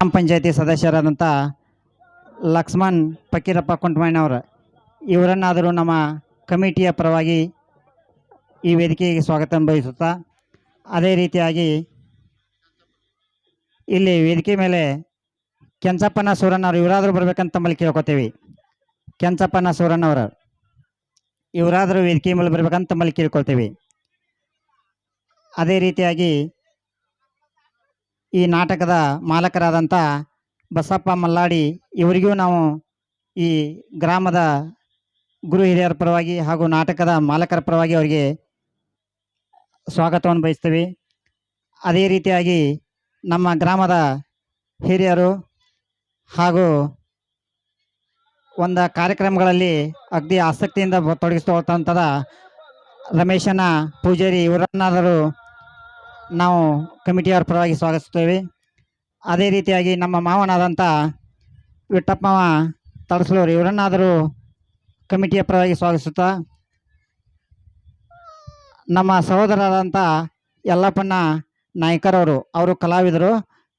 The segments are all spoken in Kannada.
ಗ್ರಾಮ ಪಂಚಾಯತಿ ಸದಸ್ಯರಾದಂಥ ಲಕ್ಷ್ಮಣ್ ಫಕೀರಪ್ಪ ಕುಂಟಮಣ್ಣವರು ಇವರನ್ನಾದರೂ ನಮ್ಮ ಕಮಿಟಿಯ ಪರವಾಗಿ ಈ ವೇದಿಕೆಗೆ ಸ್ವಾಗತ ಬಯಸುತ್ತಾ ಅದೇ ರೀತಿಯಾಗಿ ಇಲ್ಲಿ ವೇದಿಕೆ ಮೇಲೆ ಕೆಂಚಪ್ಪನ ಸೂರಣ್ಣವ್ರು, ಇವರಾದರೂ ಬರ್ಬೇಕಂತ ತಮ್ಮಲ್ಲಿ ಕೇಳ್ಕೊತೀವಿ. ಕೆಂಚಪ್ಪನ ಸೂರಣ್ಣವರು, ಇವರಾದರೂ ವೇದಿಕೆ ಮೇಲೆ ಬರಬೇಕಂತ ತಮ್ಮಲ್ಲಿ ಕೇಳ್ಕೊಳ್ತೀವಿ. ಅದೇ ರೀತಿಯಾಗಿ ಈ ನಾಟಕದ ಮಾಲಕರಾದಂಥ ಬಸಪ್ಪ ಮಲ್ಲಾಡಿ ಇವರಿಗೂ ನಾವು ಈ ಗ್ರಾಮದ ಗುರು ಹಿರಿಯರ ಪರವಾಗಿ ಹಾಗೂ ನಾಟಕದ ಮಾಲಕರ ಪರವಾಗಿ ಅವರಿಗೆ ಸ್ವಾಗತವನ್ನು ಬಯಸ್ತೀವಿ. ಅದೇ ರೀತಿಯಾಗಿ ನಮ್ಮ ಗ್ರಾಮದ ಹಿರಿಯರು ಹಾಗೂ ಒಂದು ಕಾರ್ಯಕ್ರಮಗಳಲ್ಲಿ ಅಗ್ದಿ ಆಸಕ್ತಿಯಿಂದ ತೊಡಗಿಸ್ಕೊಳ್ತಂಥದ ರಮೇಶನ ಪೂಜಾರಿ ಇವರನ್ನಾದರೂ ನಾವು ಕಮಿಟಿಯವರ ಪರವಾಗಿ ಸ್ವಾಗತಿಸ್ತೇವೆ ಅದೇ ರೀತಿಯಾಗಿ ನಮ್ಮ ಮಾವನಾದಂಥ ವಿಠಪ್ಪವ ತಳಸಲೂರು ಇವರನ್ನಾದರೂ ಕಮಿಟಿಯ ಪರವಾಗಿ ಸ್ವಾಗತಿಸುತ್ತಾ, ನಮ್ಮ ಸಹೋದರರಾದಂಥ ಯಲ್ಲಪ್ಪಣ್ಣ ನಾಯ್ಕರವರು, ಅವರು ಕಲಾವಿದರು.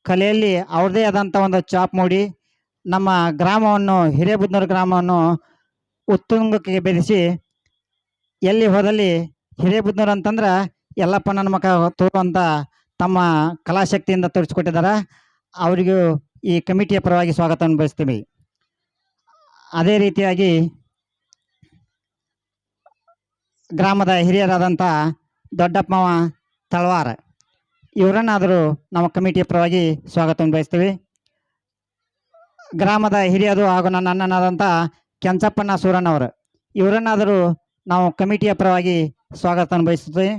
ಕಲೆಯಲ್ಲಿ ಅವ್ರದೇ ಆದಂಥ ಒಂದು ಚಾಪ್ ಮೂಡಿ, ನಮ್ಮ ಗ್ರಾಮವನ್ನು, ಹಿರೇಬುದ್ನೂರು ಗ್ರಾಮವನ್ನು ಉತ್ತುಂಗಕ್ಕೆ ಬೆರೆಸಿ ಎಲ್ಲಿ ಹೋದಲ್ಲಿ ಹಿರೇಬುದ್ನೂರು ಅಂತಂದ್ರೆ ಯಲ್ಲಪ್ಪನ ಮಕ ತೋರುವಂಥ ತಮ್ಮ ಕಲಾಶಕ್ತಿಯಿಂದ ತೋರಿಸಿಕೊಟ್ಟಿದ್ದಾರೆ. ಅವರಿಗೂ ಈ ಕಮಿಟಿಯ ಪರವಾಗಿ ಸ್ವಾಗತವನ್ನು ಬಯಸ್ತೀವಿ ಅದೇ ರೀತಿಯಾಗಿ ಗ್ರಾಮದ ಹಿರಿಯರಾದಂಥ ದೊಡ್ಡಪ್ಪವ ತಳವಾರ, ಇವರನ್ನಾದರೂ ನಮ್ಮ ಕಮಿಟಿಯ ಪರವಾಗಿ ಸ್ವಾಗತವನ್ನು ಬಯಸ್ತೀವಿ ಗ್ರಾಮದ ಹಿರಿಯರು ಹಾಗೂ ನನ್ನ ಅಣ್ಣನಾದಂಥ ಕೆಂಚಪ್ಪಣ್ಣ ಸೂರಣ್ಣವರು, ಇವರನ್ನಾದರೂ ನಾವು ಕಮಿಟಿಯ ಪರವಾಗಿ ಸ್ವಾಗತವನ್ನು ಬಯಸುತ್ತೇವೆ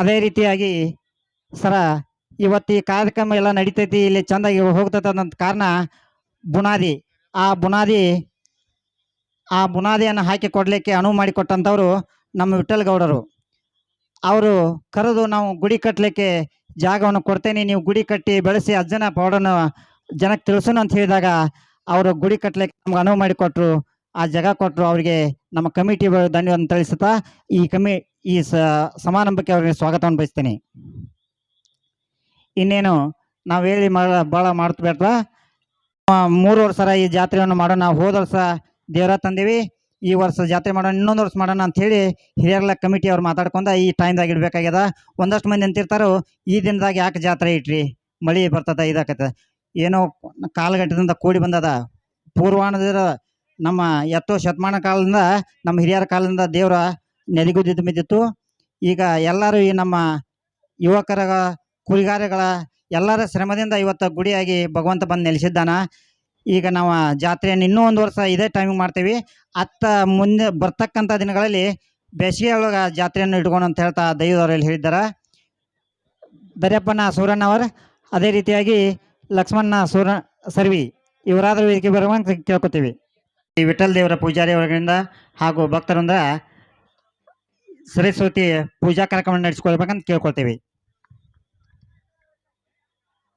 ಅದೇ ರೀತಿಯಾಗಿ ಸರ, ಇವತ್ತು ಈ ಕಾರ್ಯಕ್ರಮ ಎಲ್ಲ ನಡೀತೈತಿ, ಇಲ್ಲಿ ಚೆಂದಾಗಿ ಹೋಗ್ತೈತೆ ಅನ್ನೋ ಕಾರಣ ಬುನಾದಿ. ಆ ಬುನಾದಿ, ಆ ಬುನಾದಿಯನ್ನು ಹಾಕಿ ಕೊಡಲಿಕ್ಕೆ ಅನುವು ಮಾಡಿಕೊಟ್ಟಂಥವ್ರು ನಮ್ಮ ವಿಠಲ್ ಗೌಡರು. ಅವರು ಕರೆದು ನಾವು ಗುಡಿ ಕಟ್ಟಲಿಕ್ಕೆ ಜಾಗವನ್ನು ಕೊಡ್ತೇನೆ, ನೀವು ಗುಡಿ ಕಟ್ಟಿ ಬೆಳೆಸಿ ಅಜ್ಜನ ಪೌಡನ್ನು ಜನಕ್ಕೆ ತಿಳಿಸೋಣ ಅಂತ ಹೇಳಿದಾಗ ಅವರು ಗುಡಿ ಕಟ್ಟಲಿಕ್ಕೆ ನಮ್ಗೆ ಅನುವು ಮಾಡಿಕೊಟ್ರು ಆ ಜಾಗ ಕೊಟ್ಟರು ಅವರಿಗೆ ನಮ್ಮ ಕಮಿಟಿ ಧನ್ಯವಾದ ತಿಳಿಸುತ್ತಾ ಈ ಕಮಿ, ಈ ಸಮಾರಂಭಕ್ಕೆ ಅವರಿಗೆ ಸ್ವಾಗತವನ್ನು ಬಯಸ್ತೇನೆ. ಇನ್ನೇನು, ನಾವು ಹೇಳಿ ಮಾಡ ಭಾಳ ಮಾಡ್ತಬೇಡ ಮೂರು ವರ್ಷ ಈ ಜಾತ್ರೆಯನ್ನು ಮಾಡೋಣ ಹೋದ ವರ್ಷ ದೇವರ ತಂದೀವಿ, ಈ ವರ್ಷ ಜಾತ್ರೆ ಮಾಡೋಣ, ಇನ್ನೊಂದು ವರ್ಷ ಮಾಡೋಣ ಅಂತ ಹೇಳಿ ಹಿರಿಯರ್ಲ ಕಮಿಟಿ ಅವ್ರು ಮಾತಾಡ್ಕೊಂಡ ಈ ಟೈಮ್ದಾಗ ಇಡ್ಬೇಕಾಗ್ಯದ. ಒಂದಷ್ಟು ಮಂದಿ ಅಂತಿರ್ತಾರೋ, ಈ ದಿನದಾಗ ಯಾಕೆ ಜಾತ್ರೆ ಇಟ್ರಿ? ಮಳಿ ಬರ್ತದ, ಇದಾಕತ್ತ. ಏನೋ ಕಾಲಘಟ್ಟದಿಂದ ಕೂಡಿ ಬಂದದ. ಪೂರ್ವಾಣದ ನಮ್ಮ ಎತ್ತೋ ಶತಮಾನ ಕಾಲದಿಂದ, ನಮ್ಮ ಹಿರಿಯರ ಕಾಲದಿಂದ ದೇವರ ನೆಲೆಗುದ್ದಿದ್ದು ಬಿದ್ದಿತ್ತು ಈಗ ಎಲ್ಲರೂ ಈ ನಮ್ಮ ಯುವಕರ ಕುರಿಗಾರಗಳ ಎಲ್ಲರ ಶ್ರಮದಿಂದ ಇವತ್ತು ಗುಡಿಯಾಗಿ ಭಗವಂತ ಬಂದು ನೆಲೆಸಿದ್ದಾನ. ಈಗ ನಾವು ಜಾತ್ರೆಯನ್ನು ಇನ್ನೂ ಒಂದು ವರ್ಷ ಇದೇ ಟೈಮಿಗೆ ಮಾಡ್ತೀವಿ. ಅತ್ತ ಮುಂದೆ ಬರ್ತಕ್ಕಂಥ ದಿನಗಳಲ್ಲಿ ಬೇಸಿಗೆ ಒಳಗೆ ಜಾತ್ರೆಯನ್ನು ಇಟ್ಕೊಂಡು ಅಂತ ಹೇಳ್ತಾ ದೈವದವರಲ್ಲಿ ಹೇಳಿದ್ದಾರೆ. ದರ್ಯಪ್ಪನ ಸೂರಣ್ಣವರು ಅದೇ ರೀತಿಯಾಗಿ ಲಕ್ಷ್ಮಣ್ಣ ಸೂರ, ಸರ್ವಿ, ಇವರಾದರೂ ಇದಕ್ಕೆ ಬರುವಂತ ಕೇಳ್ಕೊತೀವಿ. ಈ ವಿಠಲ್ ದೇವರ ಪೂಜಾರಿ ಅವರಿಂದ ಹಾಗೂ ಭಕ್ತರಿಂದ ಸರಸ್ವತಿ ಪೂಜಾ ಕಾರ್ಯಕ್ರಮ ನಡೆಸಿಕೊಳ್ಬೇಕಂತ ಕೇಳ್ಕೊಳ್ತೀವಿ.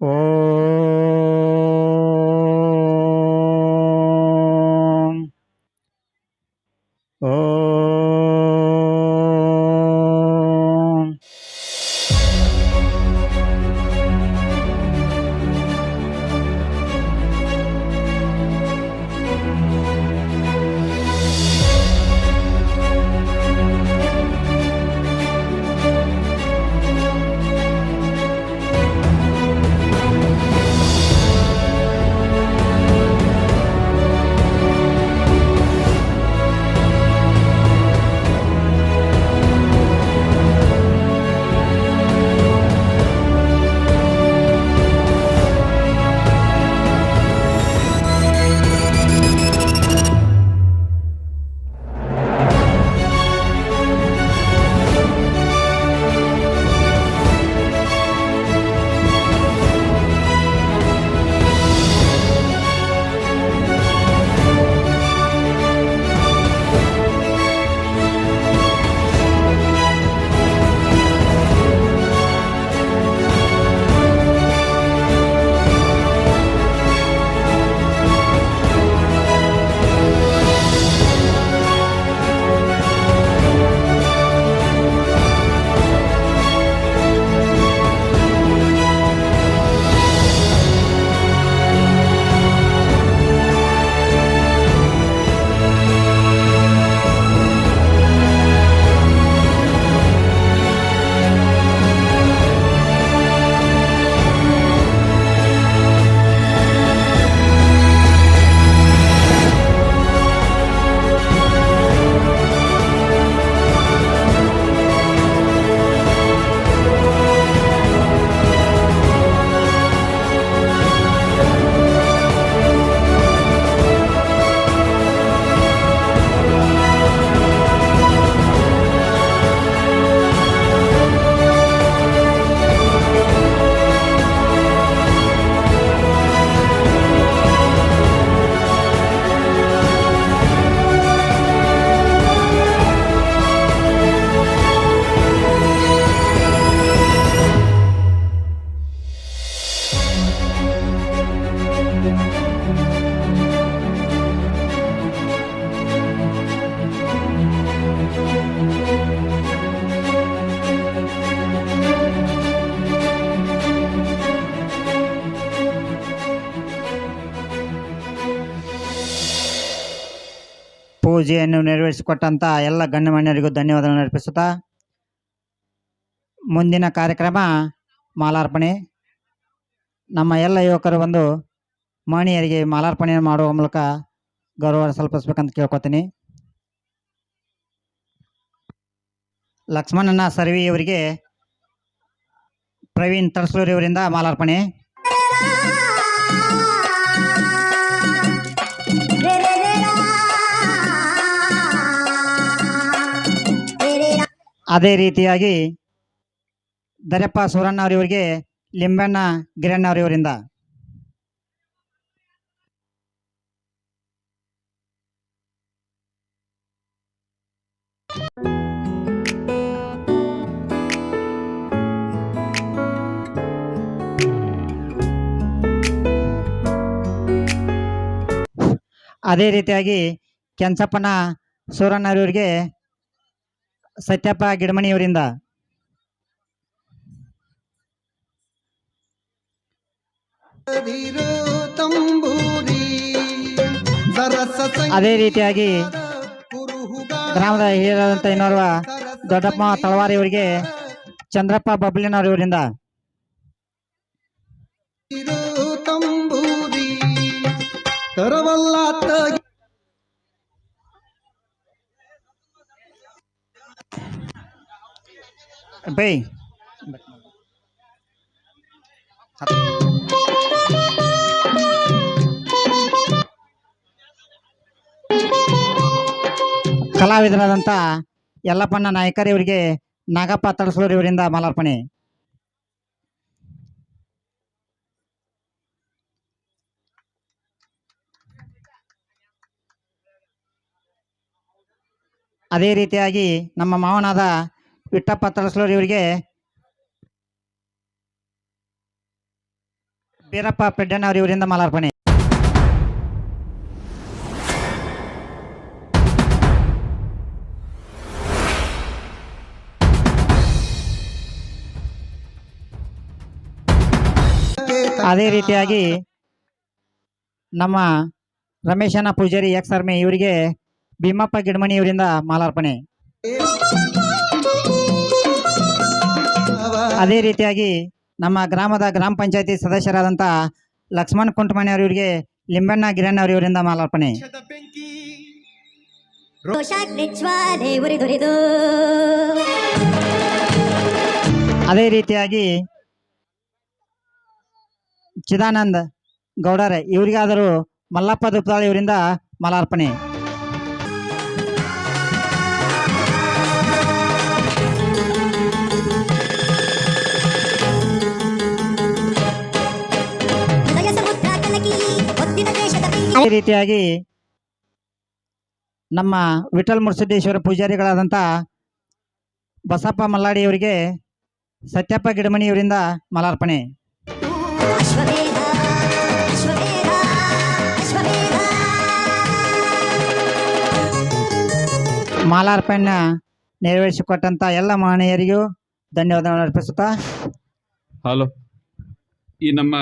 ಓಂ ಪೂಜೆಯನ್ನು ನೆರವೇರಿಸಿಕೊಟ್ಟಂಥ ಎಲ್ಲ ಗಣ್ಯಮಾನ್ಯರಿಗೂ ಧನ್ಯವಾದಗಳನ್ನು ಅರ್ಪಿಸುತ್ತಾ ಮುಂದಿನ ಕಾರ್ಯಕ್ರಮ ಮಾಲಾರ್ಪಣೆ. ನಮ್ಮ ಎಲ್ಲ ಯುವಕರು ಒಂದು ಮಹನೀಯರಿಗೆ ಮಾಲಾರ್ಪಣೆ ಮಾಡುವ ಮೂಲಕ ಗೌರವ ಸಲ್ಪಿಸ್ಬೇಕಂತ ಕೇಳ್ಕೊತೀನಿ. ಲಕ್ಷ್ಮಣನ ಸರ್ವಿಯವರಿಗೆ ಪ್ರವೀಣ್ ತಳಸೂರಿ ಅವರಿಂದ ಮಾಲಾರ್ಪಣೆ. ಅದೇ ರೀತಿಯಾಗಿ ದರಪ್ಪ ಸೂರಣ್ಣ ಅವರಿವರಿಗೆ ಲಿಂಬಣ್ಣ ಗಿರಣ್ಣ ಅವರಿಂದ ಅದೇ ರೀತಿಯಾಗಿ ಕೆಂಚಪ್ಪನ ಸೂರಣ್ಣವರಿಗೆ ಸತ್ಯಪ್ಪ ಗಿಡಮಣಿಯವರಿಂದ ಅದೇ ರೀತಿಯಾಗಿ ಗ್ರಾಮದ ಹಿರಿಯರಾದಂಥ ಇನ್ನೋರ್ವ ದೊಡ್ಡಪ್ಪ ತಳವಾರಿಯವರಿಗೆ ಚಂದ್ರಪ್ಪ ಬಬ್ಲಿನವರಿಂದ ತರವಲ್ಲ ತಗಿ. ಬೈ. ಕಲಾವಿದರಾದಂಥ ಯಲ್ಲಪ್ಪಣ್ಣ ನಾಗಪ್ಪ ತಳಸೂರಿ ಇವರಿಂದ ಮಾಲಾರ್ಪಣೆ. ಅದೇ ರೀತಿಯಾಗಿ ನಮ್ಮ ಮಾವನಾದ ವಿಟ್ಟಪ್ಪ ತಳಸ್ಲೂರು ಇವರಿಗೆ ಬೀರಪ್ಪ ಪೆಡ್ಡಣ್ಣವ್ರ ಇವರಿಂದ ಮಾಲಾರ್ಪಣೆ. ಅದೇ ರೀತಿಯಾಗಿ ನಮ್ಮ ರಮೇಶನ ಪೂಜಾರಿ ಎಕ್ಸ್ ಆರ್ಮಿ ಇವರಿಗೆ ಭೀಮಪ್ಪ ಗಿಡಮಣಿ ಇವರಿಂದ ಮಾಲಾರ್ಪಣೆ. ಅದೇ ರೀತಿಯಾಗಿ ನಮ್ಮ ಗ್ರಾಮದ ಗ್ರಾಮ ಪಂಚಾಯತಿ ಸದಸ್ಯರಾದಂತಹ ಲಕ್ಷ್ಮಣ್ ಕುಂಟಮಣಿ ಅವರಿಗೆ ಲಿಂಬಣ್ಣ ಗಿರಣ್ಣ ಅವರಿವರಿಂದ ಮಾಲಾರ್ಪಣೆ. ಅದೇ ರೀತಿಯಾಗಿ ಚಿದಾನಂದ್ ಗೌಡರ್, ಇವರಿಗಾದರೂ ಮಲ್ಲಪ್ಪ ದುಪ್ತಾಳಿ ಇವರಿಂದ ಮಾಲಾರ್ಪಣೆ. ಅದೇ ರೀತಿಯಾಗಿ ನಮ್ಮ ವಿಠಲ್ ಮುರ್ಸಿದ್ದೇಶ್ವರ ಪೂಜಾರಿಗಳಾದಂಥ ಬಸಪ್ಪ ಮಲ್ಲಾಡಿ ಅವರಿಗೆ ಸತ್ಯಪ್ಪ ಗಿಡಮಣಿ ಇವರಿಂದ ಮಾಲಾರ್ಪಣೆ. ಮಾಲಾರ್ಪಣೆ ನೆರವೇರಿಸಿಕೊಟ್ಟಂಥ ಎಲ್ಲ ಮಹನೀಯರಿಗೂ ಧನ್ಯವಾದಗಳನ್ನು ಅರ್ಪಿಸುತ್ತಾ. ಹಲೋ. ಈ ನಮ್ಮ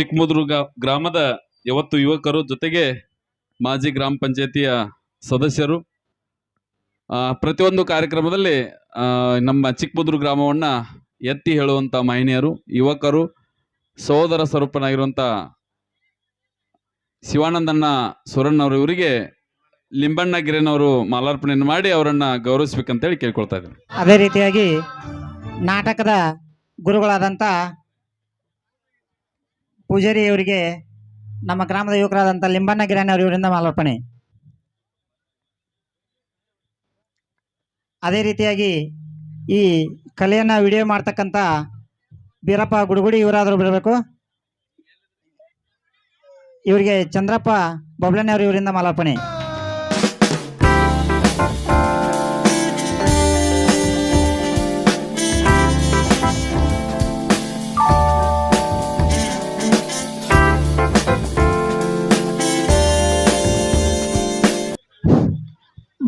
ಚಿಕ್ಕಮುದ್ರು ಗ್ರಾಮದ ಯಾವತ್ತು ಯುವಕರು ಜೊತೆಗೆ ಮಾಜಿ ಗ್ರಾಮ ಪಂಚಾಯತಿಯ ಸದಸ್ಯರು ಪ್ರತಿಯೊಂದು ಕಾರ್ಯಕ್ರಮದಲ್ಲಿ ನಮ್ಮ ಚಿಕ್ಕಮುದ್ರು ಗ್ರಾಮವನ್ನು ಎತ್ತಿ ಹೇಳುವಂಥ ಮಹಿಳೆಯರು ಯುವಕರು, ಸಹೋದರ ಸ್ವರೂಪನಾಗಿರುವಂಥ ಶಿವಾನಂದಣ್ಣ ಸುರಣ್ಣವರು ಇವರಿಗೆ ಲಿಂಬಣ್ಣ ಗಿರಿನವರು ಮಾಲಾರ್ಪಣೆಯನ್ನು ಮಾಡಿ ಅವರನ್ನು ಗೌರವಿಸ್ಬೇಕಂತೇಳಿ ಕೇಳ್ಕೊಳ್ತಾ ಇದ್ದೀನಿ. ಅದೇ ರೀತಿಯಾಗಿ ನಾಟಕದ ಗುರುಗಳಾದಂಥ ಪೂಜಾರಿ ಅವರಿಗೆ ನಮ್ಮ ಗ್ರಾಮದ ಯುವಕರಾದಂಥ ಲಿಂಬಣ್ಣ ಗಿರಣಿ ಅವರು ಇವರಿಂದ ಮಾಲಾರ್ಪಣೆ. ಅದೇ ರೀತಿಯಾಗಿ ಈ ಕಲೆಯನ್ನು ವಿಡಿಯೋ ಮಾಡ್ತಕ್ಕಂಥ ಬೀರಪ್ಪ ಗುಡುಗುಡಿ ಇವರಾದರೂ ಬರಬೇಕು. ಇವರಿಗೆ ಚಂದ್ರಪ್ಪ ಬೊಬ್ಲಣ್ಣಿ ಅವರು ಇವರಿಂದ ಮಾಲಾರ್ಪಣೆ.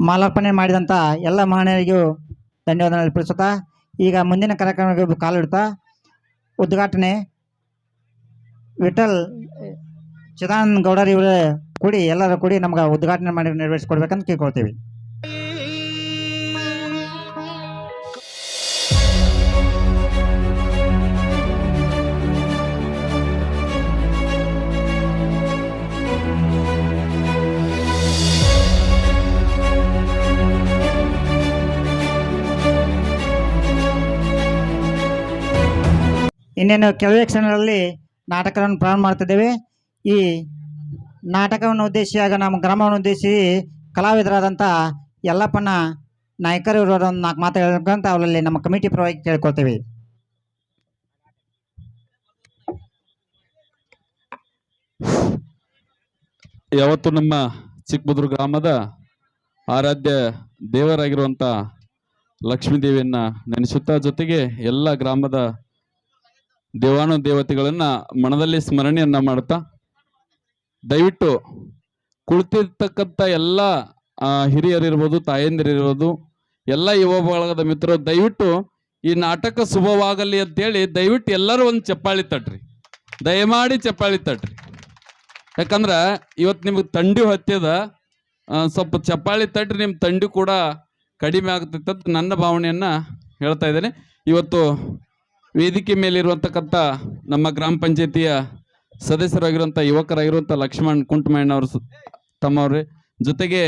ಮಾಲಾರ್ಪಣೆ ಮಾಡಿದಂಥ ಎಲ್ಲ ಮಹನೀಯರಿಗೂ ಧನ್ಯವಾದ ಅರ್ಪಿಸುತ್ತಾ ಈಗ ಮುಂದಿನ ಕಾರ್ಯಕ್ರಮಕ್ಕೆ ಕಾಲಿಡ್ತಾ ಉದ್ಘಾಟನೆ ವಿಠಲ್ ಚಿದಾನಂದ ಗೌಡರಿವರೇ ಕೂಡಿ ಎಲ್ಲರೂ ಕೂಡಿ ನಮ್ಗೆ ಉದ್ಘಾಟನೆ ಮಾಡಿ ನೆರವೇರಿಸಿಕೊಡ್ಬೇಕಂತ ಕೇಳ್ಕೊಳ್ತೀವಿ. ಇನ್ನೇನು ಕೆಲವೇ ಕ್ಷಣಗಳಲ್ಲಿ ನಾಟಕವನ್ನು ಪ್ರಾರಂಭ ಮಾಡ್ತಿದ್ದೇವೆ. ಈ ನಾಟಕವನ್ನು ಉದ್ದೇಶಿಯಾಗ ನಮ್ಮ ಗ್ರಾಮವನ್ನು ಉದ್ದೇಶಿಸಿ ಕಲಾವಿದರಾದಂಥ ಯಲ್ಲಪ್ಪನ ನಾಯಕರು ಇರೋದು ಒಂದು ನಾಲ್ಕು ಮಾತು ಹೇಳ್ಬೇಕಂತ ಅವರಲ್ಲಿ ನಮ್ಮ ಕಮಿಟಿ ಪರವಾಗಿ ಕೇಳ್ಕೊಳ್ತೀವಿ. ಯಾವತ್ತು ನಮ್ಮ ಚಿಕ್ಕಬುದ್ರ ಗ್ರಾಮದ ಆರಾಧ್ಯ ದೇವರಾಗಿರುವಂತ ಲಕ್ಷ್ಮೀ ದೇವಿಯನ್ನ ನೆನೆಸುತ್ತಾ ಜೊತೆಗೆ ಎಲ್ಲ ಗ್ರಾಮದ ದೇವಾನು ದೇವತೆಗಳನ್ನ ಮನದಲ್ಲಿ ಸ್ಮರಣೆಯನ್ನ ಮಾಡ್ತಾ, ದಯವಿಟ್ಟು ಕುಳಿತಿರ್ತಕ್ಕಂಥ ಎಲ್ಲ ಹಿರಿಯರಿರ್ಬೋದು, ತಾಯಂದಿರಿರ್ಬೋದು, ಎಲ್ಲ ಯುವ ಬಳಗದ ಮಿತ್ರರು, ದಯವಿಟ್ಟು ಈ ನಾಟಕ ಶುಭವಾಗಲಿ ಅಂತೇಳಿ ದಯವಿಟ್ಟು ಎಲ್ಲರೂ ಒಂದು ಚಪ್ಪಾಳಿ ತಟ್ರಿ. ದಯಮಾಡಿ ಚಪ್ಪಾಳಿ ತಟ್ರಿ. ಯಾಕಂದ್ರೆ ಇವತ್ತು ನಿಮ್ಗೆ ತಂಡಿ ಹತ್ಯದ ಸ್ವಲ್ಪ ಚಪ್ಪಾಳಿ ತಟ್ರಿ ನಿಮ್ಮ ತಂಡಿ ಕೂಡ ಕಡಿಮೆ ಆಗ್ತೈತೆ ನನ್ನ ಭಾವನೆಯನ್ನ ಹೇಳ್ತಾ ಇದ್ದೇನೆ. ಇವತ್ತು ವೇದಿಕೆ ಮೇಲಿರುವಂತಕ್ಕಂಥ ನಮ್ಮ ಗ್ರಾಮ ಪಂಚಾಯತಿಯ ಸದಸ್ಯರಾಗಿರುವಂಥ ಯುವಕರಾಗಿರುವಂಥ ಲಕ್ಷ್ಮಣ್ ಕುಂಟಮಣ್ಣವರು ತಮ್ಮವ್ರೆ. ಜೊತೆಗೆ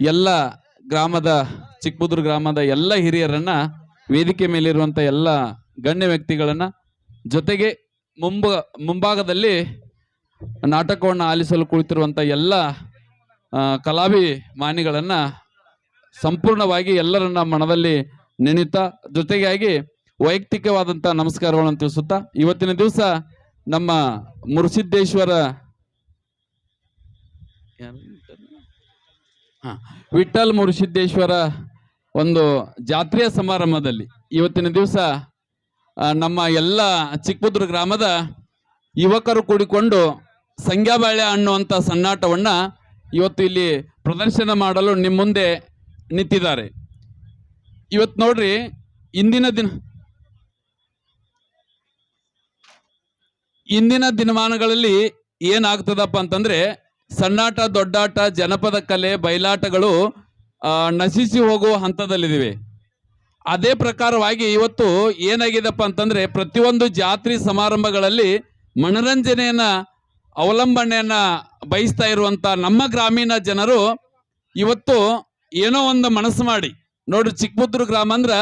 ಎಲ್ಲ ಗ್ರಾಮದ ಚಿಕ್ಕಬುದ್ರ ಗ್ರಾಮದ ಎಲ್ಲ ಹಿರಿಯರನ್ನ ವೇದಿಕೆ ಮೇಲಿರುವಂಥ ಎಲ್ಲ ಗಣ್ಯ ವ್ಯಕ್ತಿಗಳನ್ನ ಜೊತೆಗೆ ಮುಂಬ, ಮುಂಭಾಗದಲ್ಲಿ ನಾಟಕವನ್ನು ಆಲಿಸಲು ಕುಳಿತಿರುವಂಥ ಎಲ್ಲ ಕಲಾವಿ ಮಾನಿಗಳನ್ನ ಸಂಪೂರ್ಣವಾಗಿ ಎಲ್ಲರನ್ನ ಮನದಲ್ಲಿ ನೆನೆಯುತ್ತಾ ಜೊತೆಗಾಗಿ ವೈಯಕ್ತಿಕವಾದಂಥ ನಮಸ್ಕಾರಗಳನ್ನು ತಿಳಿಸುತ್ತಾ, ಇವತ್ತಿನ ದಿವಸ ನಮ್ಮ ಮುರುಸಿದ್ದೇಶ್ವರ ವಿಠಲ್ ಮುರುಸಿದ್ದೇಶ್ವರ ಒಂದು ಜಾತ್ರೆಯ ಸಮಾರಂಭದಲ್ಲಿ ಇವತ್ತಿನ ದಿವಸ ನಮ್ಮ ಎಲ್ಲ ಚಿಕ್ಕಪುದ್ರ ಗ್ರಾಮದ ಯುವಕರು ಕೂಡಿಕೊಂಡು ಸಂಗ್ಯಾಬಾಳೆ ಅನ್ನುವಂಥ ಸನ್ನಾಟವನ್ನು ಇವತ್ತು ಇಲ್ಲಿ ಪ್ರದರ್ಶನ ಮಾಡಲು ನಿಮ್ಮ ಮುಂದೆ ನಿಂತಿದ್ದಾರೆ. ಇವತ್ತು ನೋಡ್ರಿ, ಇಂದಿನ ದಿನ ಇಂದಿನ ದಿನಮಾನಗಳಲ್ಲಿ ಏನಾಗ್ತದಪ್ಪ ಅಂತಂದ್ರೆ ಸಣ್ಣಾಟ, ದೊಡ್ಡಾಟ, ಜನಪದ ಕಲೆ, ಬಯಲಾಟಗಳು ನಶಿಸಿ ಹೋಗುವ ಹಂತದಲ್ಲಿದ್ದೀವಿ ಅದೇ ಪ್ರಕಾರವಾಗಿ ಇವತ್ತು ಏನಾಗಿದೆಪ್ಪ ಅಂತಂದ್ರೆ ಪ್ರತಿಯೊಂದು ಜಾತ್ರೆ ಸಮಾರಂಭಗಳಲ್ಲಿ ಮನರಂಜನೆಯನ್ನ ಅವಲಂಬನೆಯನ್ನ ಬಯಸ್ತಾ ಇರುವಂತ ನಮ್ಮ ಗ್ರಾಮೀಣ ಜನರು ಇವತ್ತು ಏನೋ ಒಂದು ಮನಸ್ಸು ಮಾಡಿ. ನೋಡ್ರಿ ಚಿಕ್ಕಬುದ್ರ ಗ್ರಾಮ ಅಂದ್ರ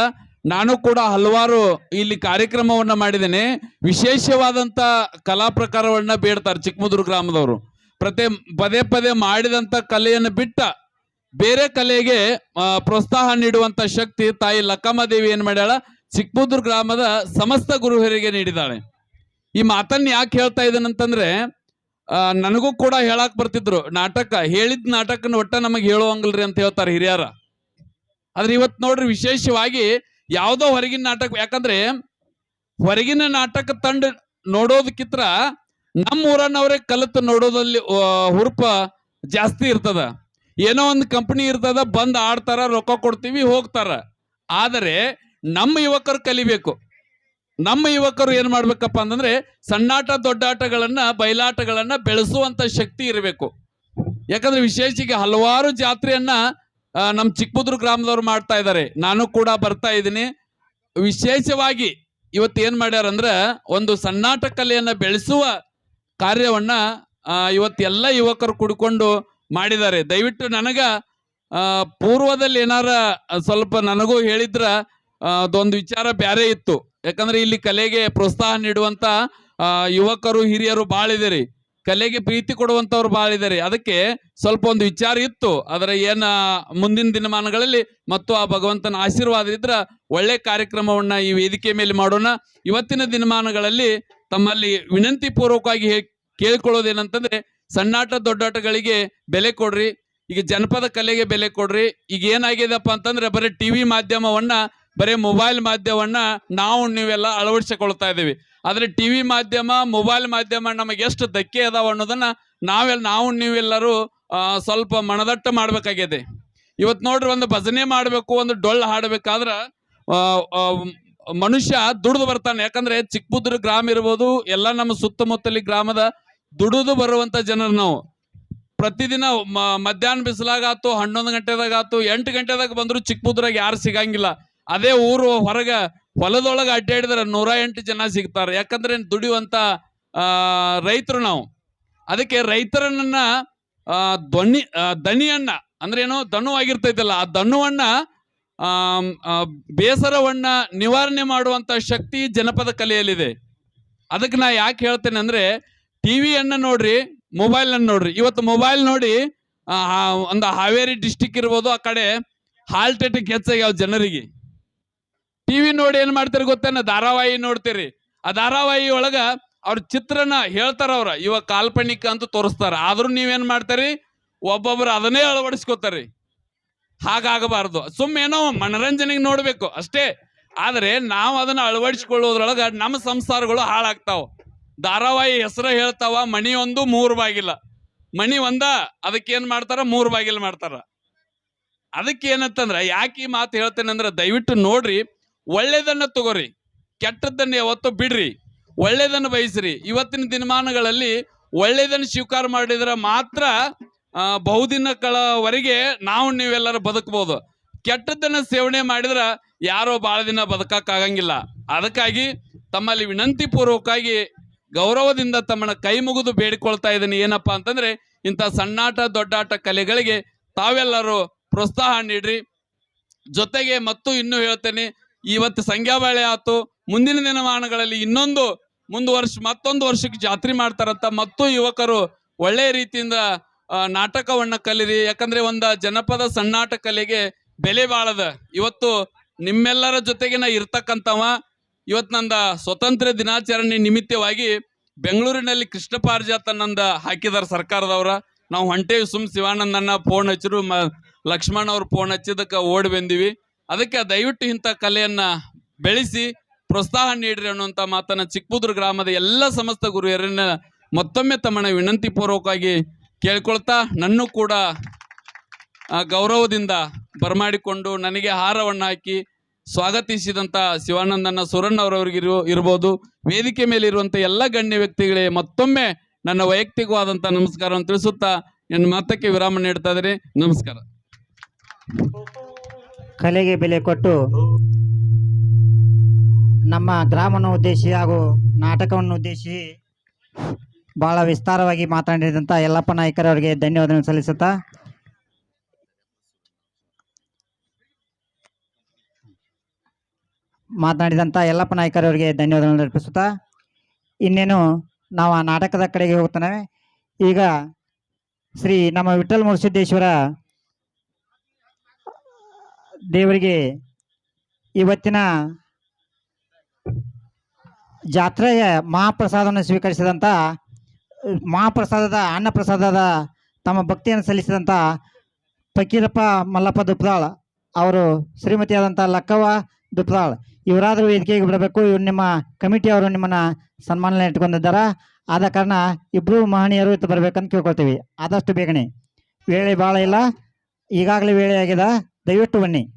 ನಾನು ಕೂಡ ಹಲವಾರು ಇಲ್ಲಿ ಕಾರ್ಯಕ್ರಮವನ್ನ ಮಾಡಿದ್ದೇನೆ. ವಿಶೇಷವಾದಂತ ಕಲಾ ಪ್ರಕಾರವನ್ನ ಬೇಡ್ತಾರೆ ಚಿಕ್ಕಮುದೂರು ಗ್ರಾಮದವರು. ಪ್ರತಿ ಪದೇ ಪದೇ ಮಾಡಿದಂತ ಕಲೆಯನ್ನು ಬಿಟ್ಟ ಬೇರೆ ಕಲೆಗೆ ಪ್ರೋತ್ಸಾಹ ನೀಡುವಂತ ಶಕ್ತಿ ತಾಯಿ ಲಕ್ಕಮ್ಮ ಏನು ಮಾಡ್ಯಾಳ? ಚಿಕ್ಕಮುದೂರು ಗ್ರಾಮದ ಸಮಸ್ತ ಗುರುಹರಿಗೆ ನೀಡಿದ್ದಾಳೆ. ಈ ಮಾತನ್ನ ಯಾಕೆ ಹೇಳ್ತಾ ಇದ್ದಾನಂತಂದ್ರೆ ನನಗೂ ಕೂಡ ಹೇಳಕ್ ಬರ್ತಿದ್ರು. ನಾಟಕ, ಹೇಳಿದ ನಾಟಕನ ಒಟ್ಟ ನಮಗೆ ಹೇಳುವಂಗಲ್ರಿ ಅಂತ ಹೇಳ್ತಾರೆ ಹಿರಿಯರ. ಆದ್ರೆ ಇವತ್ತು ನೋಡ್ರಿ ವಿಶೇಷವಾಗಿ ಯಾವುದೋ ಹೊರಗಿನ ನಾಟಕ, ಯಾಕಂದ್ರೆ ಹೊರಗಿನ ನಾಟಕ ತಂಡ ನೋಡೋದಕ್ಕಿಂತ ನಮ್ಮ ಊರನ್ನವರೇ ಕಲಿತು ನೋಡೋದಲ್ಲಿ ಹುರುಪ ಜಾಸ್ತಿ ಇರ್ತದ. ಏನೋ ಒಂದು ಕಂಪನಿ ಇರ್ತದ, ಬಂದ್ ಆಡ್ತಾರ, ರೊಕ್ಕ ಕೊಡ್ತೀವಿ, ಹೋಗ್ತಾರ. ಆದರೆ ನಮ್ಮ ಯುವಕರು ಕಲಿಬೇಕು. ನಮ್ಮ ಯುವಕರು ಏನ್ ಮಾಡ್ಬೇಕಪ್ಪ ಅಂತಂದ್ರೆ ಸಣ್ಣಾಟ ದೊಡ್ಡಾಟಗಳನ್ನ ಬಯಲಾಟಗಳನ್ನ ಬೆಳೆಸುವಂತ ಶಕ್ತಿ ಇರಬೇಕು. ಯಾಕಂದ್ರೆ ವಿಶೇಷಿಗೆ ಹಲವಾರು ಜಾತ್ರೆಯನ್ನ ನಮ್ಮ ಚಿಕ್ಕಬುದ್ರ ಗ್ರಾಮದವ್ರು ಮಾಡ್ತಾ ಇದ್ದಾರೆ. ನಾನು ಕೂಡ ಬರ್ತಾ ಇದ್ದೀನಿ. ವಿಶೇಷವಾಗಿ ಇವತ್ತು ಏನು ಮಾಡ್ಯಾರ ಅಂದ್ರೆ ಒಂದು ಸಣ್ಣಾಟ ಕಲೆಯನ್ನು ಬೆಳೆಸುವ ಕಾರ್ಯವನ್ನ ಇವತ್ತು ಎಲ್ಲ ಯುವಕರು ಕುಡ್ಕೊಂಡು ಮಾಡಿದ್ದಾರೆ. ದಯವಿಟ್ಟು ನನಗ ಪೂರ್ವದಲ್ಲಿ ಏನಾರ ಸ್ವಲ್ಪ ನನಗೂ ಹೇಳಿದ್ರ ಅದೊಂದು ವಿಚಾರ ಬ್ಯಾರೆ ಇತ್ತು. ಯಾಕಂದ್ರೆ ಇಲ್ಲಿ ಕಲೆಗೆ ಪ್ರೋತ್ಸಾಹ ನೀಡುವಂತ ಯುವಕರು, ಹಿರಿಯರು ಭಾಳ ಇದಾರೆ ಕಲೆಗೆ ಪ್ರೀತಿ ಕೊಡುವಂತವ್ರು ಭಾಳ ಇದಾರೆ. ಅದಕ್ಕೆ ಸ್ವಲ್ಪ ಒಂದು ವಿಚಾರ ಇತ್ತು. ಅದರ ಏನ ಮುಂದಿನ ದಿನಮಾನಗಳಲ್ಲಿ ಮತ್ತು ಆ ಭಗವಂತನ ಆಶೀರ್ವಾದ ಇದ್ರ ಒಳ್ಳೆ ಕಾರ್ಯಕ್ರಮವನ್ನ ಈ ವೇದಿಕೆ ಮೇಲೆ ಮಾಡೋಣ. ಇವತ್ತಿನ ದಿನಮಾನಗಳಲ್ಲಿ ತಮ್ಮಲ್ಲಿ ವಿನಂತಿ ಪೂರ್ವಕವಾಗಿ ಕೇಳಿಕೊಳ್ಳೋದೇನಂತಂದ್ರೆ ಸಣ್ಣಾಟ ದೊಡ್ಡಾಟಗಳಿಗೆ ಬೆಲೆ ಕೊಡ್ರಿ. ಈಗ ಜನಪದ ಕಲೆಗೆ ಬೆಲೆ ಕೊಡ್ರಿ. ಈಗ ಏನಾಗಿದೆಪ್ಪ ಅಂತಂದ್ರೆ ಬರೀ ಟಿವಿ ಮಾಧ್ಯಮವನ್ನ, ಬರೀ ಮೊಬೈಲ್ ಮಾಧ್ಯಮವನ್ನ ನಾವು ನೀವೆಲ್ಲ ಅಳವಡಿಸಿಕೊಳ್ತಾ ಇದ್ದೀವಿ. ಆದ್ರೆ ಟಿವಿ ಮಾಧ್ಯಮ ಮೊಬೈಲ್ ಮಾಧ್ಯಮ ನಮಗೆ ಎಷ್ಟು ಧಕ್ಕೆ ಅದಾವ ಅನ್ನೋದನ್ನ ನಾವೆಲ್ಲ ನಾವು ನೀವೆಲ್ಲರೂ ಸ್ವಲ್ಪ ಮನದಟ್ಟು ಮಾಡಬೇಕಾಗಿದೆ. ಇವತ್ತು ನೋಡ್ರಿ ಒಂದು ಭಜನೆ ಮಾಡಬೇಕು, ಒಂದು ಡೊಳ್ಳು ಹಾಡಬೇಕಾದ್ರೆ ಮನುಷ್ಯ ದುಡಿದು ಬರ್ತಾನೆ. ಯಾಕಂದ್ರೆ ಚಿಕ್ಕಬುದ್ರ ಗ್ರಾಮ ಇರ್ಬೋದು, ಎಲ್ಲ ನಮ್ಮ ಸುತ್ತಮುತ್ತಲಿ ಗ್ರಾಮದ ದುಡಿದು ಬರುವಂತ ಜನರು ನಾವು. ಪ್ರತಿದಿನ ಮಧ್ಯಾಹ್ನ ಬಿಸಿಲಾಗಾತು ಹನ್ನೊಂದು ಗಂಟೆದಾಗಾತು ಎಂಟು ಗಂಟೆದಾಗ ಬಂದ್ರು ಚಿಕ್ಕಬುದ್ರಾಗ ಯಾರು ಸಿಗಂಗಿಲ್ಲ. ಅದೇ ಊರು ಹೊರಗ ಹೊಲದೊಳಗ ಅಡ್ಡಾಡಿದ್ರೆ ನೂರ ಎಂಟು ಜನ ಸಿಗ್ತಾರೆ. ಯಾಕಂದ್ರೆ ದುಡಿಯುವಂತ ಆ ರೈತರು ನಾವು. ಅದಕ್ಕೆ ರೈತರನ್ನ ಧ್ವನಿ ಆ, ದನಿಯನ್ನ ಅಂದ್ರೆ ಏನು ದನು ಆಗಿರ್ತೈತಲ್ಲ ಆ ದಣ್ಣುವನ್ನ ಬೇಸರವನ್ನ ನಿವಾರಣೆ ಮಾಡುವಂತ ಶಕ್ತಿ ಜನಪದ ಕಲೆಯಲ್ಲಿದೆ. ಅದಕ್ಕೆ ನಾ ಯಾಕೆ ಹೇಳ್ತೇನೆ ಅಂದ್ರೆ ಟಿವಿಯನ್ನ ನೋಡ್ರಿ ಮೊಬೈಲ್ ಅನ್ನ ನೋಡ್ರಿ. ಇವತ್ತು ಮೊಬೈಲ್ ನೋಡಿ ಒಂದು ಹಾವೇರಿ ಡಿಸ್ಟಿಕ್ ಇರ್ಬೋದು ಆ ಕಡೆ ಹಾರ್ಟ್ ಅಟ್ಯಾಕ್ ಹೆಚ್ಚಾಗ್ಯಾವ ಜನರಿಗೆ. ಟಿವಿ ನೋಡಿ ಏನ್ ಮಾಡ್ತೀರಿ ಗೊತ್ತೇನ? ಧಾರಾವಾಹಿ ನೋಡ್ತೀರಿ. ಆ ಧಾರಾವಾಹಿ ಒಳಗ ಅವ್ರ ಚಿತ್ರನ ಹೇಳ್ತಾರ ಅವ್ರ. ಇವಾಗ ಕಾಲ್ಪನಿಕ ಅಂತ ತೋರಿಸ್ತಾರ. ಆದ್ರೂ ನೀವೇನ್ ಮಾಡ್ತಾರಿ? ಒಬ್ಬೊಬ್ರು ಅದನ್ನೇ ಅಳವಡಿಸ್ಕೋತಾರಿ. ಹಾಗಾಗಬಾರ್ದು. ಸುಮ್ಮನೆ ಮನರಂಜನೆಗೆ ನೋಡ್ಬೇಕು ಅಷ್ಟೇ. ಆದ್ರೆ ನಾವು ಅದನ್ನ ಅಳವಡಿಸ್ಕೊಳ್ಳೋದ್ರೊಳಗ ನಮ್ಮ ಸಂಸಾರಗಳು ಹಾಳಾಗ್ತಾವ. ಧಾರಾವಾಹಿ ಹೆಸರು ಹೇಳ್ತಾವ, ಮಣಿ ಒಂದು, ಮೂರು ಬಾಗಿಲ. ಮಣಿ ಒಂದ, ಅದಕ್ಕೆ ಏನ್ ಮಾಡ್ತಾರ? ಮೂರು ಬಾಗಿಲು ಮಾಡ್ತಾರ. ಅದಕ್ಕೆ ಏನಂತಂದ್ರ, ಯಾಕೆ ಈ ಮಾತು ಹೇಳ್ತೇನೆ ಅಂದ್ರೆ ದಯವಿಟ್ಟು ನೋಡ್ರಿ ಒಳ್ಳೇದನ್ನ ತಗೋರಿ, ಕೆಟ್ಟದ್ದನ್ನು ಯಾವತ್ತು ಬಿಡ್ರಿ, ಒಳ್ಳೇದನ್ನ ಬಯಸ್ರಿ. ಇವತ್ತಿನ ದಿನಮಾನಗಳಲ್ಲಿ ಒಳ್ಳೇದನ್ನ ಸ್ವೀಕಾರ ಮಾಡಿದ್ರೆ ಮಾತ್ರ ಬಹುದಿನಗಳವರೆಗೆ ನಾವು ನೀವೆಲ್ಲರೂ ಬದುಕಬಹುದು ಕೆಟ್ಟದ್ದನ್ನು ಸೇವನೆ ಮಾಡಿದ್ರೆ ಯಾರೋ ಬಹಳ ದಿನ ಬದುಕಕ್ಕಾಗಂಗಿಲ್ಲ. ಅದಕ್ಕಾಗಿ ತಮ್ಮಲ್ಲಿ ವಿನಂತಿ ಪೂರ್ವಕವಾಗಿ ಗೌರವದಿಂದ ತಮ್ಮನ್ನ ಕೈ ಮುಗಿದು ಬೇಡಿಕೊಳ್ತಾ ಇದ್ದೀನಿ. ಏನಪ್ಪಾ ಅಂತಂದ್ರೆ, ಇಂಥ ಸಣ್ಣಾಟ ದೊಡ್ಡಾಟ ಕಲೆಗಳಿಗೆ ತಾವೆಲ್ಲರೂ ಪ್ರೋತ್ಸಾಹ ನೀಡ್ರಿ. ಜೊತೆಗೆ ಮತ್ತು ಇನ್ನೂ ಹೇಳ್ತೇನೆ ಇವತ್ತು ಸಂಖ್ಯಾಬಾಳೆ ಆತು ಮುಂದಿನ ದಿನಮಾನಗಳಲ್ಲಿ ಇನ್ನೊಂದು ಮುಂದುವರ್ಷ ಮತ್ತೊಂದು ವರ್ಷಕ್ಕೆ ಜಾತ್ರೆ ಮಾಡ್ತಾರಂತ ಮತ್ತು ಯುವಕರು ಒಳ್ಳೆಯ ರೀತಿಯಿಂದ ನಾಟಕವನ್ನು ಕಲಿರಿ. ಯಾಕಂದ್ರೆ ಒಂದ ಜನಪದ ಸಣ್ಣಾಟ ಕಲೆಗೆ ಬೆಲೆ ಬಾಳದ. ಇವತ್ತು ನಿಮ್ಮೆಲ್ಲರ ಜೊತೆಗೆ ನಾ ಇರ್ತಕ್ಕಂಥವ ಇವತ್ತು ನಂದ ಸ್ವತಂತ್ರ ದಿನಾಚರಣೆ ನಿಮಿತ್ತವಾಗಿ ಬೆಂಗಳೂರಿನಲ್ಲಿ ಕೃಷ್ಣ ಪಾರಿಜಾತ ನಂದ ಹಾಕಿದಾರ ಸರ್ಕಾರದವ್ರ. ನಾವು ಹೊಂಟೇವಿ ಸುಮ್ ಶಿವಾನಂದನ್ನ ಫೋನ್ ಹಚ್ಚಿರು ಲಕ್ಷ್ಮಣ್ ಅವ್ರು ಫೋನ್ ಹಚ್ಚಿದಕ್ಕೆ ಓಡಿ ಬಂದಿವಿ. ಅದಕ್ಕೆ ದಯವಿಟ್ಟು ಇಂಥ ಕಲೆಯನ್ನ ಬೆಳೆಸಿ ಪ್ರೋತ್ಸಾಹ ನೀಡ್ರಿ ಅನ್ನುವಂಥ ಮಾತನ್ನ ಚಿಕ್ಕಬುದ್ರ ಗ್ರಾಮದ ಎಲ್ಲ ಸಮಸ್ತ ಗುರುಯರನ್ನ ಮತ್ತೊಮ್ಮೆ ತಮ್ಮನ ವಿನಂತಿ ಪೂರ್ವಕವಾಗಿ ಕೇಳ್ಕೊಳ್ತಾ ನನ್ನೂ ಕೂಡ ಗೌರವದಿಂದ ಬರಮಾಡಿಕೊಂಡು ನನಗೆ ಹಾರವನ್ನು ಹಾಕಿ ಸ್ವಾಗತಿಸಿದಂತ ಶಿವಾನಂದನ ಸುರಣ್ಣ ಅವರವರಿಗಿರು ಇರ್ಬೋದು. ವೇದಿಕೆ ಮೇಲೆ ಇರುವಂತ ಎಲ್ಲ ಗಣ್ಯ ವ್ಯಕ್ತಿಗಳಿಗೆ ಮತ್ತೊಮ್ಮೆ ನನ್ನ ವೈಯಕ್ತಿಕವಾದಂಥ ನಮಸ್ಕಾರವನ್ನು ತಿಳಿಸುತ್ತಾ ನನ್ನ ಮಾತಕ್ಕೆ ವಿರಾಮ ನೀಡ್ತಾ ಇದ್ದೀನಿ. ನಮಸ್ಕಾರ. ಕಲೆಗೆ ಬೆಲೆ ಕೊಟ್ಟು ನಮ್ಮ ಗ್ರಾಮವನ್ನು ಉದ್ದೇಶಿಸಿ ಹಾಗೂ ನಾಟಕವನ್ನು ಉದ್ದೇಶಿಸಿ ಬಹಳ ವಿಸ್ತಾರವಾಗಿ ಮಾತನಾಡಿದಂಥ ಯಲ್ಲಪ್ಪ ನಾಯ್ಕರವರಿಗೆ ಧನ್ಯವಾದಗಳನ್ನು ಸಲ್ಲಿಸುತ್ತಾ. ಮಾತನಾಡಿದಂಥ ಯಲ್ಲಪ್ಪ ನಾಯ್ಕರವರಿಗೆ ಧನ್ಯವಾದಗಳನ್ನು ಅರ್ಪಿಸುತ್ತಾ. ಇನ್ನೇನು ನಾವು ಆ ನಾಟಕದ ಕಡೆಗೆ ಹೋಗ್ತಾನೆ ಈಗ ಶ್ರೀ ನಮ್ಮ ವಿಠಲ್ ಮುರುಸಿದ್ದೇಶ್ವರ ದೇವರಿಗೆ ಇವತ್ತಿನ ಜಾತ್ರೆಯ ಮಹಾಪ್ರಸಾದವನ್ನು ಸ್ವೀಕರಿಸಿದಂಥ ಮಹಾಪ್ರಸಾದದ, ಅನ್ನಪ್ರಸಾದದ ತಮ್ಮ ಭಕ್ತಿಯನ್ನು ಸಲ್ಲಿಸಿದಂಥ ಫಕೀರಪ್ಪ ಮಲ್ಲಪ್ಪ ದುಪ್ದಾಳ್ ಅವರು ಶ್ರೀಮತಿಯಾದಂಥ ಲಕ್ಕವ್ವ ದುಪ್ದಾಳ್ ಇವರಾದರೂ ವೇದಿಕೆಗೆ ಬರಬೇಕು. ಇವರು ನಿಮ್ಮ ಕಮಿಟಿಯವರು ನಿಮ್ಮನ್ನ ಸನ್ಮಾನ ಇಟ್ಕೊಂಡಿದ್ದಾರೆ ಆದ ಕಾರಣ ಇಬ್ಬರು ಮಹನೀಯರು ಇತ್ತು ಬರಬೇಕಂತ ಕೇಳ್ಕೊಳ್ತೀವಿ. ಆದಷ್ಟು ಬೇಗನೆ. ವೇಳೆ ಭಾಳ ಇಲ್ಲ. ಈಗಾಗಲೇ ವೇಳೆ ಆಗಿದೆ. ದಯವಿಟ್ಟು ಬನ್ನಿ.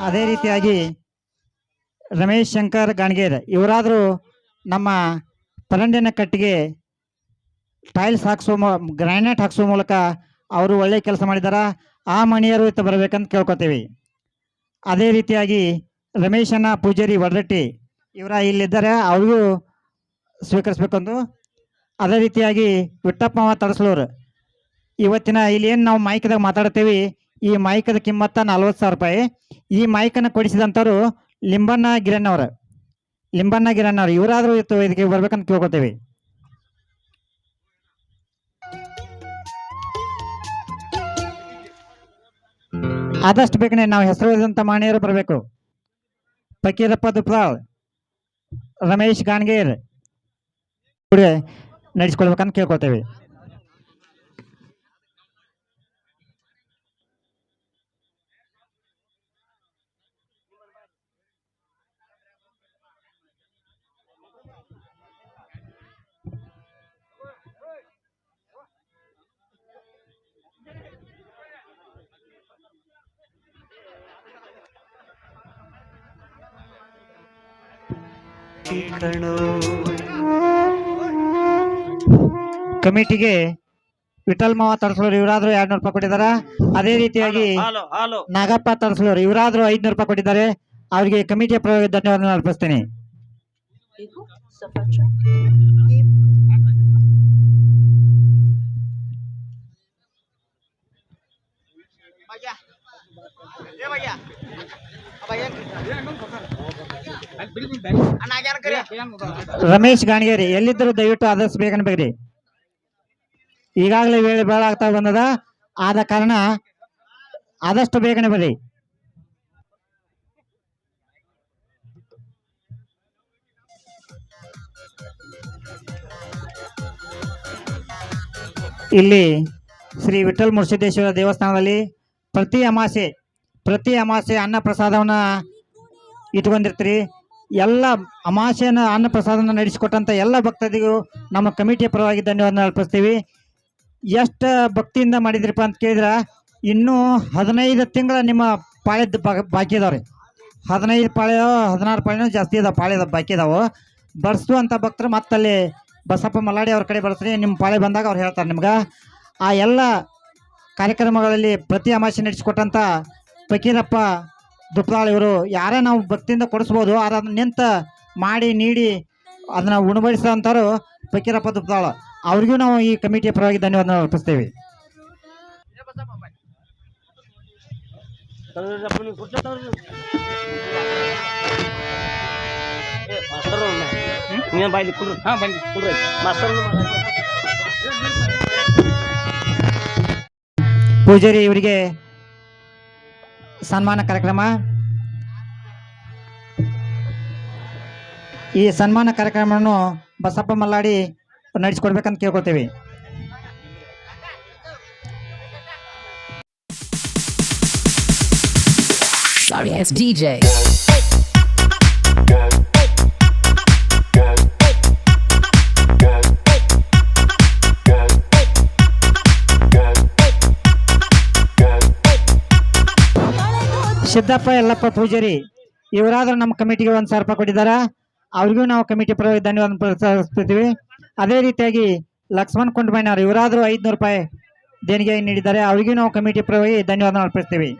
ಅದೇ ರೀತಿಯಾಗಿ ರಮೇಶ್ ಶಂಕರ್ ಗಾಣಗೇರ್ ಇವರಾದರೂ ನಮ್ಮ ಪರಂಡಿನ ಕಟ್ಟಿಗೆ ಟೈಲ್ಸ್ ಹಾಕ್ಸೋ ಗ್ರಾನೈಟ್ ಹಾಕ್ಸೋ ಮೂಲಕ ಅವರು ಒಳ್ಳೆ ಕೆಲಸ ಮಾಡಿದಾರ? ಆ ಮಣಿಯರು ಇತ್ತ ಬರಬೇಕಂತ ಕೇಳ್ಕೊತೀವಿ. ಅದೇ ರೀತಿಯಾಗಿ ರಮೇಶನ ಪೂಜಾರಿ ವಡರಟ್ಟಿ ಇವರ ಇಲ್ಲಿದ್ದಾರೆ. ಅವ್ರಿಗೂ ಸ್ವೀಕರಿಸ್ಬೇಕಂದು. ಅದೇ ರೀತಿಯಾಗಿ ವಿಟ್ಟಪ್ಪ ತಡಸ್ಲೂರು. ಇವತ್ತಿನ ಇಲ್ಲಿ ಏನು ನಾವು ಮೈಕ್ದಾಗ ಮಾತಾಡ್ತೇವೆ? ಈ ಮೈಕದ ಕಿಮ್ಮತ್ತ ನಲ್ವತ್ತು ಸಾವಿರ ರೂಪಾಯಿ. ಈ ಮೈಕನ್ನು ಕೊಡಿಸಿದಂಥವ್ರು ಲಿಂಬಣ್ಣ ಗಿರಣ್ಣವ್ರು. ಲಿಂಬಣ್ಣ ಗಿರಣ್ಣವ್ರು. ಇವರಾದರೂ ಇತ್ತು, ಇದಕ್ಕೆ ಬರ್ಬೇಕಂತ ಕೇಳ್ಕೊತೇವೆ. ಆದಷ್ಟು ಬೇಕನೆ ನಾವು ಹೆಸರು ಹೇಳಿದಂಥ ಮಾಣಿಯರು ಬರಬೇಕು. ಪಕೀರಪ್ಪ ದುಪ್ಲಾಳ್ ರಮೇಶ್ ಗಾಣ್ಗೇರ್. ನಡೆಸ್ಕೊಳ್ಬೇಕಂತ ಕೇಳ್ಕೊತೇವೆ. ಕಣೋ. ಕಮಿಟಿಗೆ ವಿಠಲ್ ಮಾವ ತರ್ಸಲೂರು ಇವರಾದ್ರೂ ಎರಡ್ನೂರು ರೂಪಾಯಿ ಕೊಟ್ಟಿದ್ದಾರೆ? ಅದೇ ರೀತಿಯಾಗಿ ನಾಗಪ್ಪ ತರ್ಸಲೂರು ಇವರಾದ್ರೂ ಐದ್ನೂರು ರೂಪಾಯಿ ಕೊಟ್ಟಿದ್ದಾರೆ. ಅವರಿಗೆ ಕಮಿಟಿಯ ಪ್ರಯೋಗ ಧನ್ಯವಾದ ಅರ್ಪಿಸ್ತೀನಿ. ರಮೇಶ್ ಗಾಣಿಗೇರಿ, ಎಲ್ಲಿದ್ದರೂ ದಯವಿಟ್ಟು ಆದಷ್ಟು ಬೇಗನೆ ಬೇಕ್ರಿ ಈಗಾಗಲೇ ವೇಳೆ ಬೇಡ ಆಗ್ತಾ ಬಂದದ. ಆದ ಕಾರಣ ಆದಷ್ಟು ಬೇಗನೆ ಬರ್ರಿ ಇಲ್ಲಿ ಶ್ರೀ ವಿಠಲ್ ಮುರ್ಸಿದ್ದೇಶ್ವರ ದೇವಸ್ಥಾನದಲ್ಲಿ ಪ್ರತಿ ಅಮಾಸೆ ಪ್ರತಿ ಅಮಾಸೆ ಅನ್ನ ಪ್ರಸಾದವನ್ನ ಇಟ್ಕೊಂಡಿರ್ತೀರಿ. ಎಲ್ಲ ಅಮಾಸೆಯನ್ನ ಅನ್ನ ಪ್ರಸಾದನ ನಡೆಸಿಕೊಟ್ಟಂತ ಎಲ್ಲ ಭಕ್ತಾದಿಗೂ ನಮ್ಮ ಕಮಿಟಿಯ ಪರವಾಗಿ ಧನ್ಯವಾದ ಅರ್ಪಿಸ್ತೀವಿ. ಎಷ್ಟು ಭಕ್ತಿಯಿಂದ ಮಾಡಿದ್ರಿಪ್ಪ ಅಂತ ಕೇಳಿದ್ರೆ, ಇನ್ನೂ ಹದಿನೈದು ತಿಂಗಳ ನಿಮ್ಮ ಪಾಳ್ಯದ ಬಾಕಿ ಬಾಕಿ ಇದಾವ್ರಿ ಹದಿನೈದು ಪಾಳ್ಯೋ, ಹದಿನಾರು ಪಾಳ್ಯನೂ ಜಾಸ್ತಿ ಇದಾವೆ ಪಾಳ್ಯದ ಬಾಕಿ ಇದಾವೆ ಬರ್ಸುವಂಥ ಭಕ್ತರು ಮತ್ತಲ್ಲಿ ಬಸಪ್ಪ ಮಲ್ಲಾಡಿ ಅವ್ರ ಕಡೆ ಬರ್ಸ್ರಿ ನಿಮ್ಮ ಪಾಳೆ ಬಂದಾಗ ಅವ್ರು ಹೇಳ್ತಾರೆ ನಿಮ್ಗೆ. ಆ ಎಲ್ಲ ಕಾರ್ಯಕ್ರಮಗಳಲ್ಲಿ ಪ್ರತಿ ಅಮಾಸೆ ನಡೆಸಿಕೊಟ್ಟಂಥ ಫಕೀರಪ್ಪ ದುಪ್ಪಾಳ್ ಇವರು, ಯಾರೇ ನಾವು ಭಕ್ತಿಯಿಂದ ಕೊಡಿಸ್ಬೋದು, ಆದ್ರೆ ಅದನ್ನ ನಿಂತ ಮಾಡಿ, ನೀಡಿ, ಅದನ್ನು ಉಣಬಡಿಸೋಂಥವ್ರು ಫಕೀರಪ್ಪ ದುಪ್ಪಾಳ ಅವ್ರಿಗೂ ನಾವು ಈ ಕಮಿಟಿಯ ಪರವಾಗಿ ಧನ್ಯವಾದ ಅರ್ಪಿಸ್ತೇವೆ. ಪೂಜಾರಿ ಇವರಿಗೆ ಸನ್ಮಾನ ಕಾರ್ಯಕ್ರಮ ಈ ಸನ್ಮಾನ ಕಾರ್ಯಕ್ರಮವನ್ನು ಬಸಪ್ಪ ಮಲ್ಲಾಡಿ ನಡೆಸಿಕೊಡ್ಬೇಕಂತ ಕೇಳ್ಕೊತೀವಿ Sorry DJ. ಸಿದ್ದಪ್ಪ ಯಲ್ಲಪ್ಪ ಪೂಜಾರಿ, ಇವರಾದ್ರೂ ನಮ್ಮ ಕಮಿಟಿಗೆ ಒಂದು ಸಾವಿರ ರೂಪಾಯಿ ಕೊಟ್ಟಿದ್ದಾರೆ? ಅವ್ರಿಗೂ ನಾವು ಕಮಿಟಿ ಪರವಾಗಿ ಧನ್ಯವಾದ ಪ್ರಸ್ತಾಪಿಸ್ತೀವಿ ಅದೇ ರೀತಿಯಾಗಿ ಲಕ್ಷ್ಮಣ್ ಕುಂಟಮಯ್ಯನವರು ಇವರಾದರೂ ಐದುನೂರು ರೂಪಾಯಿ ದೇಣಿಗೆ ನೀಡಿದ್ದಾರೆ, ಅವರಿಗೂ ನಾವು ಕಮಿಟಿ ಪರವಾಗಿ ಧನ್ಯವಾದ ಅರ್ಪಿಸ್ತೀವಿ.